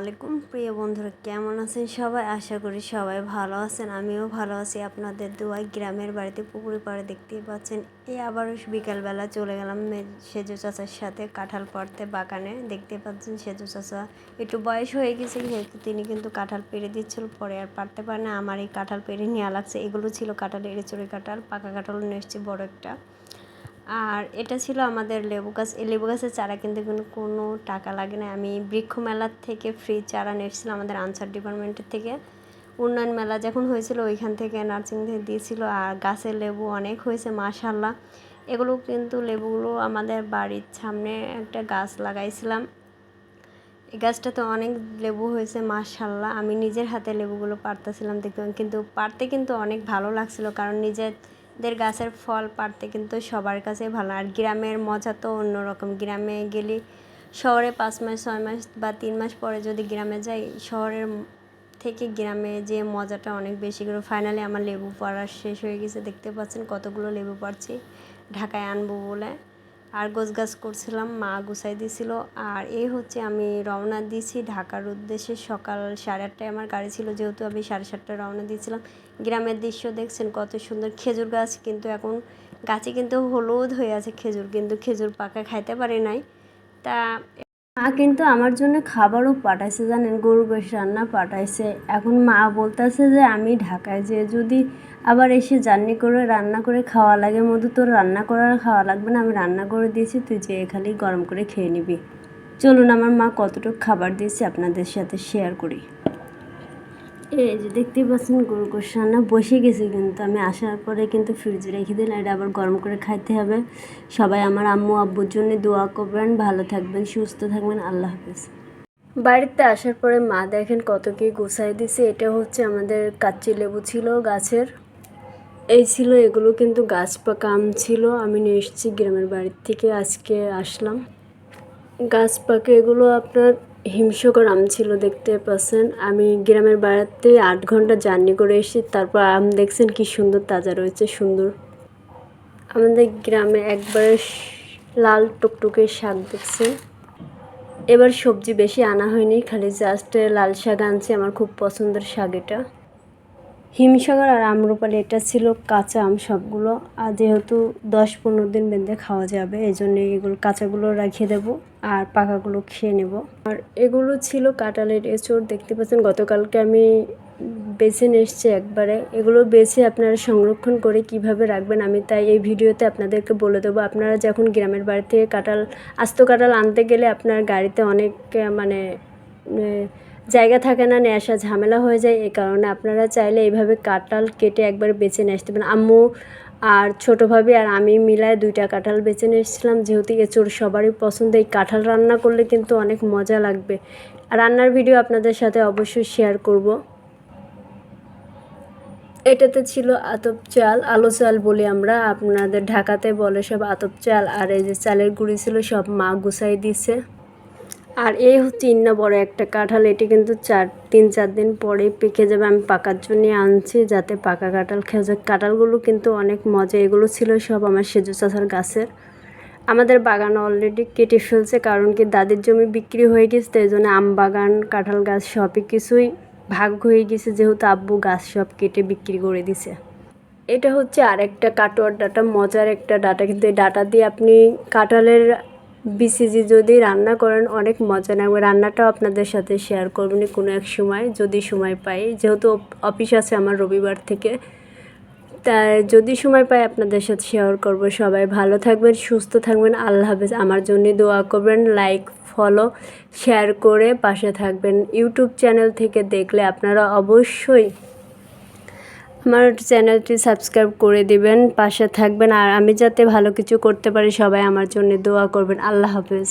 আলাইকুম। প্রিয় বন্ধুরা, কেমন আছেন সবাই? আশা করি সবাই ভালো আছেন। আমিও ভালো আছি। আপনাদের দুয়াই গ্রামের বাড়িতে পুকুরে পাড়ে দেখতেই পাচ্ছেন। এই আবারও বিকালবেলা চলে গেলাম সেজু চাচার সাথে কাঁঠাল পড়তে বাগানে। দেখতে পাচ্ছেন সেজু চাচা একটু বয়স হয়ে গেছে তিনি কিন্তু কাঁঠাল পেরে দিচ্ছিল। পরে আর পারতে পারে না। আমার এই কাঁঠাল পেরে নেওয়া লাগছে। এগুলো ছিল কাঁঠাল এড়েচড়ে কাঁঠাল, পাকা কাঁঠাল নিয়ে এসেছি, বড় একটা। আর এটা ছিল আমাদের লেবু গাছ। এই লেবু গাছের চারা কিনতে কোনো টাকা লাগে না। আমি বৃক্ষ মেলার থেকে ফ্রি চারা নিয়েছিলাম আমাদের আনসার ডিপার্টমেন্টের থেকে। উন্নয়ন মেলা যখন হয়েছিল, ওইখান থেকে নার্সিং থেকে দিয়েছিল। আর গাছের লেবু অনেক হয়েছে মাশাল্লাহ এগুলো কিন্তু লেবুগুলো আমাদের বাড়ির সামনে একটা গাছ লাগাইছিলাম। এই গাছটাতে অনেক লেবু হয়েছে মাশাল্লাহ আমি নিজের হাতে লেবুগুলো পারতেছিলাম দেখতে, কিন্তু পারতে কিন্তু অনেক ভালো লাগছিল। কারণ নিজেদের গাছের ফল পারতে কিন্তু সবার কাছে ভালো। আর গ্রামের মজা তো অন্যরকম। গ্রামে গেলে শহরে পাঁচ মাস, ছয় মাস বা তিন মাস পরে যদি গ্রামে যাই, শহরের থেকে গ্রামে যে মজাটা অনেক বেশি করে। ফাইনালি আমার লেবু পড়া শেষ হয়ে গেছে। দেখতে পাচ্ছেন কতগুলো লেবু পাড়ছি। ঢাকায় আনব বলে। আর গোছ গাছ করছিলাম, মা গুছাই দিছিল আর এই হচ্ছে আমি রওনা দিয়েছি ঢাকার উদ্দেশ্যে। সকাল সাড়ে আটটায় আমার গাড়ি ছিল, যেহেতু আমি সাড়ে সাতটায় রওনা দিয়েছিলাম। গ্রামের দৃশ্য দেখছেন, কত সুন্দর খেজুর গাছ, কিন্তু এখন গাছে কিন্তু হলুদ হয়ে আছে খেজুর, কিন্তু খেজুর পাকা খাইতে পারে নাই। তা মা কিন্তু আমার জন্য খাবারও পাঠাইছে, জানেন? গরু বেশ রান্না পাঠাইছে। এখন মা বলতেছে যে, আমি ঢাকায় যে যদি আবার এসে জার্নি করে রান্না করে খাওয়া লাগে, মধু তোর রান্না করার খাওয়া লাগবে না, আমি রান্না করে দিয়েছি, তুই যে খালি গরম করে খেয়ে নিবি। চলুন, আমার মা কতটুকু খাবার দিয়েছে আপনাদের সাথে শেয়ার করি। এই যে দেখতেই পাচ্ছেন গরু রান্না বসে গেছি কিন্তু। আমি আসার পরে কিন্তু ফ্রিজে রেখে দিলাম, এটা আবার গরম করে খাইতে হবে। সবাই আমার আম্মু, আব্বুর জন্য দোয়া করবেন, ভালো থাকবেন, সুস্থ থাকবেন, আল্লাহ হাফেজ। বাড়িতে আসার পরে মা দেখেন কত কি গুছাই দিছে, এটা হচ্ছে আমাদের কাচ্চি লেবু ছিল গাছের। এই ছিল, এগুলো কিন্তু গাছ পাকা আম ছিল। আমি নিয়ে এসেছি গ্রামের বাড়ির থেকে, আজকে আসলাম। গাছ পাকে, এগুলো আপনার হিমসাগর আম ছিল দেখতে পাচ্ছেন। আমি গ্রামের বাড়িতে আট ঘণ্টা জার্নি করে এসেছি, তারপর আম দেখছেন কি সুন্দর, তাজা রয়েছে, সুন্দর। আমাদের গ্রামে একবার লাল টুকটুকে শাক দেখছে। এবার সবজি বেশি আনা হয়নি, খালি জাস্ট লাল শাক আনছি, আমার খুব পছন্দের শাক এটা। হিমসাগর আর আম্রপালি, এটা ছিল কাঁচা আম সবগুলো। আর যেহেতু দশ পনেরো দিন বেঁধে খাওয়া যাবে, এই জন্য এগুলো, কাঁচাগুলো রাখিয়ে দেব আর পাকাগুলো খেয়ে নেব। আর এগুলো ছিল কাঁঠালের এঁচড়, দেখতে পাচ্ছেন গতকালকে আমি বেছে এসছি একবারে। এগুলো বেছে আপনারা সংরক্ষণ করে কীভাবে রাখবেন, আমি তাই এই ভিডিওতে আপনাদেরকে বলে দেবো। আপনারা যখন গ্রামের বাড়ি থেকে কাঁঠাল, আস্ত কাঁঠাল আনতে গেলে আপনার গাড়িতে অনেক মানে জায়গা থাকে না নিয়ে আসা ঝামেলা হয়ে যায় এই কারণে আপনারা চাইলে এইভাবে কাঁঠাল কেটে একবার বেছে নিয়ে আসতে পারেন। আম্মু আর ছোটো ভাবি আর আমি মিলায় দুইটা কাঁঠাল বেছে নিয়ে এসেছিলাম। যেহেতু এঁচড় সবারই পছন্দ, এই কাঁঠাল রান্না করলে কিন্তু অনেক মজা লাগবে। রান্নার ভিডিও আপনাদের সাথে অবশ্যই শেয়ার করব। এটাতে ছিল আতপ চাল, আলো চাল বলি আমরা। আপনাদের ঢাকাতে বলে সব আতপ চাল, আর এই যে চালের গুঁড়ি ছিল, সব মা গুছাই দিছে। আর এই হচ্ছে ইন্না বড় একটা কাঁঠাল, এটি কিন্তু চার, তিন, চার দিন পরে পেকে যাবে। আমি পাকার জন্য আনছি যাতে পাকা কাঁঠাল খেয়ে যায়। কাঁঠালগুলো কিন্তু অনেক মজা, এগুলো ছিল সব আমার সেজু চাষার গাছের। আমাদের বাগান অলরেডি কেটে ফেলছে, কারণ কি দাদির জমি বিক্রি হয়ে গেছে তো এই জন্য আম বাগান, কাঁঠাল গাছ সবই কিছুই ভাগ হয়ে গেছে, যেহেতু আব্বু গাছ সব কেটে বিক্রি করে দিছে। এটা হচ্ছে আরেকটা কাটোয়ার ডাটা, মজার একটা ডাটা। কিন্তু এই ডাটা দিয়ে আপনি কাঁঠালের বিসিজি যদি রান্না করেন, অনেক মজা লাগবে। রান্নাটাও আপনাদের সাথে শেয়ার করবেন কোনো এক সময়, যদি সময় পাই। যেহেতু অফিস আছে আমার রবিবার থেকে। তাই যদি সময় পাই আপনাদের সাথে শেয়ার করব। সবাই ভালো থাকবেন, সুস্থ থাকবেন। আল্লাহ হাফেজ। আমার জন্য দোয়া করবেন লাইক ফলো শেয়ার করে পাশে থাকবেন। ইউটিউব চ্যানেল থেকে দেখলে আপনারা অবশ্যই আমার চ্যানেলটি সাবস্ক্রাইব করে দিবেন, পাশে থাকবেন। আর আমি যাতে ভালো কিছু করতে পারি, সবাই আমার জন্য দোয়া করবেন। আল্লাহ হাফেজ।